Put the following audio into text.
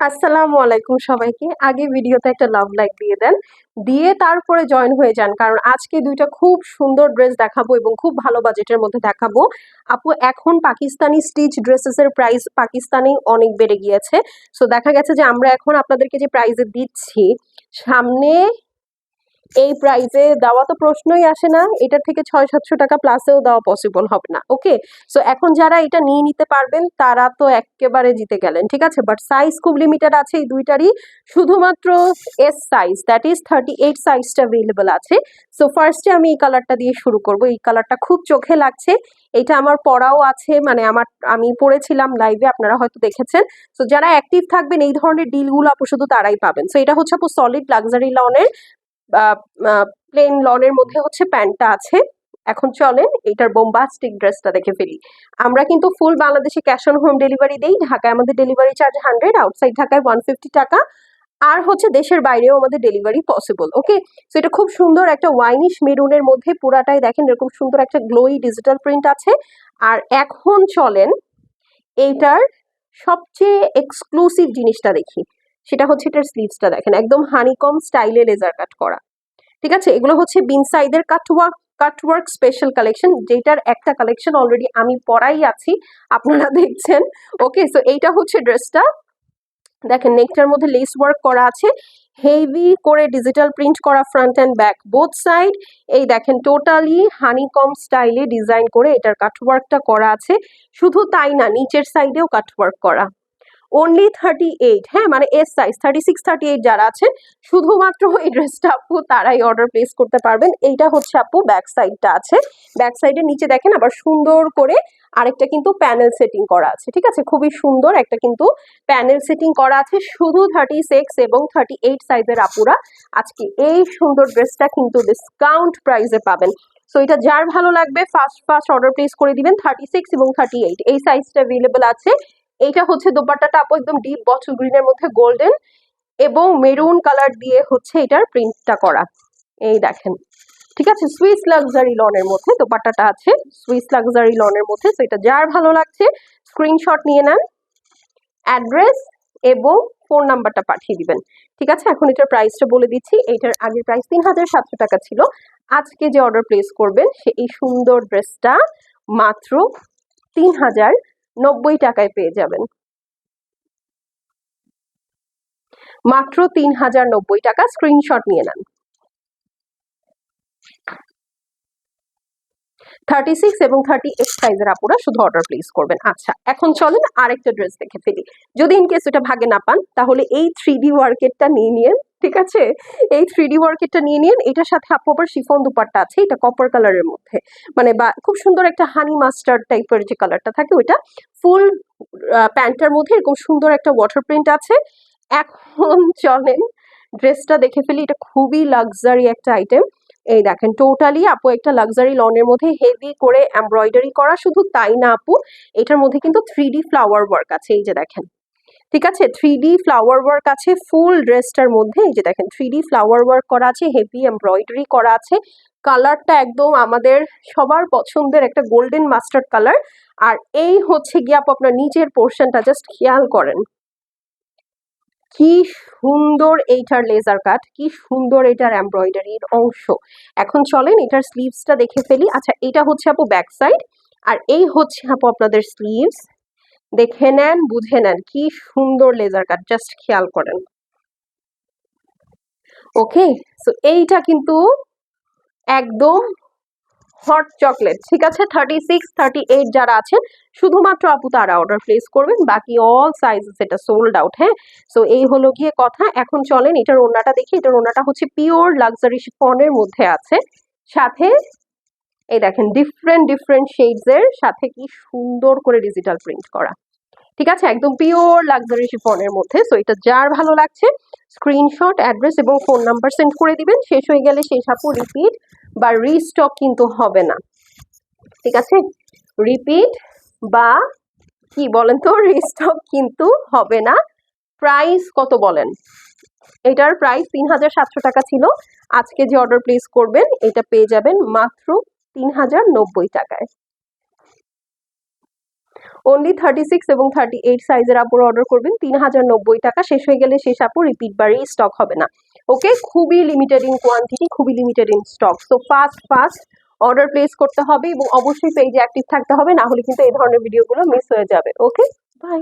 আসসালামু আলাইকুম সবাইকে। আগে ভিডিওতে একটা লাভ লাইক দিয়ে দেন। দিয়ে তারপরে জয়েন হয়ে যান, কারণ আজকে দুইটা খুব সুন্দর ড্রেস দেখাবো এবং খুব ভালো বাজেটের মধ্যে দেখাবো। আপু, এখন পাকিস্তানি স্টিচ ড্রেসেসের প্রাইস পাকিস্তানি অনেক বেড়ে গিয়েছে। সো দেখা গেছে যে আমরা এখন আপনাদেরকে যে প্রাইজে দিচ্ছি, সামনে এই প্রাইসে দেওয়া তো প্রশ্নই আসে না। এটার থেকে ছয় সাতশো টাকা প্লাসেও দেওয়া পসিবল হবে না ওকে সো এখন যারা এটা নিয়ে নিতে পারবেন, তারা তো একেবারে জিতে গেলেন, ঠিক আছে? বাট সাইজ খুব লিমিটেড আছে এই দুইটারই। শুধুমাত্র S size that is thirty eight সাইজটা অ্যাভেলেবল আছে। সো ফার্স্টে আমি এই কালারটা দিয়ে শুরু করব। এই কালারটা খুব চোখে লাগছে। এটা আমার পড়াও আছে মানে আমার, আমি পড়েছিলাম লাইভে আপনারা হয়তো দেখেছেন। সো যারা অ্যাক্টিভ থাকবেন, এই ধরনের ডিলগুলো আপু শুধু তারাই পাবেন। সো এটা হচ্ছে আপু সলিড লাক্সারি লনের প্লেন লনের মধ্যে হচ্ছে প্যান্টটা আছে। এখন চলেন এটার বোম্বাস্টিক ড্রেসটা দেখে ফেলি। আমরা কিন্তু ফুল বাংলাদেশে ক্যাশ অন হোম ডেলিভারি দেই। ঢাকায় আমাদের ডেলিভারি চার্জ হান্ড্রেড আউটসাইড ঢাকায় ওয়ান ফিফটি টাকা। আর হচ্ছে দেশের বাইরেও আমাদের ডেলিভারি পসিবল ওকে সো এটা খুব সুন্দর একটা ওয়াইনিশ মেরুনের মধ্যে পুরাটাই দেখেন এরকম সুন্দর একটা গ্লোই ডিজিটাল প্রিন্ট আছে। আর এখন চলেন এইটার সবচেয়ে এক্সক্লুসিভ জিনিসটা দেখি। সেটা হচ্ছে এটার স্লিভসটা দেখেন, একদম হানিকম স্টাইলে লেজার কাট করা। ঠিক আছে? এগুলো হচ্ছে বিনসাইডের কাটওয়ার্ক কাটওয়ার্ক স্পেশাল কালেকশন যেটার একটা কালেকশন অলরেডি আমি পরাই আছি, আপনারা দেখছেন। ওকে সো এইটা হচ্ছে ড্রেসটা দেখেন নেকটার মধ্যে লেস ওয়ার্ক করা আছে। হেভি করে ডিজিটাল প্রিন্ট করা front and back both side এই দেখেন টোটালি হানিকম স্টাইলে ডিজাইন করে এটার কাটওয়ার্কটা করা আছে। শুধু তাই না, নিচের সাইডেও কাটওয়ার্ক করা। অনলি থার্টি এইট হ্যাঁ? মানে S size thirty six thirty eight যারা আছে শুধুমাত্র এই ড্রেসটা আপু তারাই অর্ডার প্লেস করতে পারবেন। এইটা হচ্ছে আপু ব্যাক সাইডটা আছে। ব্যাক সাইডের নিচে দেখেন আবার সুন্দর করে আরেকটা কিন্তু প্যানেল সেটিং করা আছে, ঠিক আছে? খুবই সুন্দর একটা কিন্তু প্যানেল সেটিং করা আছে। শুধু থার্টি সিক্স এবং থার্টি এইট সাইজের আপুরা আজকে এই সুন্দর ড্রেসটা কিন্তু ডিসকাউন্ট প্রাইসে পাবেন। সো এটা যার ভালো লাগবে ফার্স্ট ফার্স্ট অর্ডার প্লেস করে দিবেন থার্টি সিক্স এবং থার্টি এইট এই সাইজটা অ্যাভেলেবেল আছে। এইটা হচ্ছে দোপাট্টাটা আপু একদম ডিপ বটল গ্রিনের মধ্যে গোল্ডেন এবং মেরুন কালার দিয়ে হচ্ছে এটার প্রিন্টটা করা। এই দেখেন, ঠিক আছে? সুইস লাক্সারি লনের মধ্যে দোপাট্টাটা আছে। সুইস লাক্সারি লনের মধ্যে তো এটা যার ভালো লাগছে স্ক্রিনশট নিয়ে নেন অ্যাড্রেস এবং ফোন নাম্বারটা পাঠিয়ে দিবেন। ঠিক আছে? এখন এটার প্রাইসটা বলে দিচ্ছি। এইটার আগের প্রাইস তিন হাজার সাতশো টাকা ছিল। আজকে যে অর্ডার প্লেস করবেন, সে এই সুন্দর ড্রেসটা মাত্র তিন হাজার নব্বই টাকায় পেয়ে যাবেন। মাত্র তিন হাজার নব্বই টাকা স্ক্রিনশট নিয়ে নেন। থার্টি সিক্স এবং থার্টি এইট সাইজের আপুরা শুধু অর্ডার প্লেস করবেন। আচ্ছা এখন চলেন আরেকটা ড্রেস দেখে ফেলি। যদি ইনকেস ওটা ভাগে না পান, তাহলে এই থ্রি ডি ওয়ার্কেটটা নিয়ে নিন ঠিক আছে? এই থ্রি ডি ওয়ার্কেটটা নিয়ে নিন। এটার সাথে আপু আবার শিফন দুপাট্টা আছে, এটা কপার কালারের মধ্যে। মানে বা খুব সুন্দর একটা হানি মাস্টার্ড টাইপের যে কালারটা থাকে, ওইটা ফুল প্যান্টটার মধ্যে এরকম সুন্দর একটা ওয়াটার প্রিন্ট আছে। এখন চলেন ড্রেসটা দেখে ফেলি। এটা খুবই লাক্সারি একটা আইটেম এই দেখেন টোটালি আপু একটা লাক্সারি লনের মধ্যে হেভি করে এমব্রয়ডারি করা। শুধু তাই না আপু, এটার মধ্যে কিন্তু থ্রি ডি ফ্লাওয়ার ওয়ার্ক আছে। এই যে দেখেন ঠিক আছে? থ্রি ডি ফ্লাওয়ার ওয়ার্ক আছে ফুল ড্রেসটার মধ্যে, এই যে দেখেন থ্রি ডি ফ্লাওয়ার ওয়ার্ক করা আছে হেভি এমব্রয়ডারি করা আছে। কালারটা একদম আমাদের সবার পছন্দের একটা গোল্ডেন মাস্টার্ড কালার আর এই হচ্ছে গিয়ে আপু আপনার নিচের পোর্শনটা জাস্ট খেয়াল করেন। কি সুন্দর এইটার লেজার কাট কি সুন্দর এটার এমব্রয়ডারির অংশ। এখন চলেন, এটার স্লিভসটা দেখে ফেলি। আচ্ছা এটা হচ্ছে আপু ব্যাক সাইড আর এই হচ্ছে আপু আপনাদের স্লিভস দেখে নেন, বুঝে নেন, কি সুন্দর লেজার কাট জাস্ট খেয়াল করেন। ওকে সো এইটা কিন্তু একদম হট চকলেট ঠিক আছে? থার্টি সিক্স থার্টি এইট যারা আছেন, শুধুমাত্র আপু তারা অর্ডার প্লেস করবেন, বাকি অল সাইজ এটা সোল্ড আউট হ্যাঁ? সো এই হলো গিয়ে কথা, এখন চলেন, এটার ওনাটা দেখি, এটার ওনাটা হচ্ছে পিওর লাক্সারি শিফনের মধ্যে আছে। সাথে এই দেখেন ডিফারেন্ট ডিফারেন্ট শেডসের সাথে কি সুন্দর করে ডিজিটাল প্রিন্ট করা। ঠিক আছে? একদম পিওর লাক্সারি শিফনের মধ্যে। সো এটা যার ভালো লাগছে স্ক্রিনশট অ্যাড্রেস এবং ফোন নাম্বার সেন্ড করে দিবেন। শেষ হয়ে গেলে শেষ আপু রিপিট বা রিস্টক কিন্তু হবে না। ঠিক আছে? রিপিট বা কি বলেন তো? রিস্টক কিন্তু হবে না। প্রাইস কত বলেন? এটার প্রাইস তিন হাজার সাতশো টাকা ছিল। আজকে যে অর্ডার প্লেস করবেন, এটা পেয়ে যাবেন মাত্র তিন হাজার নব্বই টাকায়। অনলি থার্টি সিক্স এবং থার্টি এইট সাইজের আপুর অর্ডার করবেন তিন হাজার নব্বই টাকা। শেষ হয়ে গেলে শেষ আপু রিপিট বারই স্টক হবে না। ওকে খুবই লিমিটেড ইন কোয়ান্টিটি খুবই limited in stock so fast fast order place করতে হবে এবং অবশ্যই পেজে অ্যাক্টিভ থাকতে হবে, না হলে কিন্তু এই ধরনের ভিডিওগুলো মিস হয়ে যাবে। Okay bye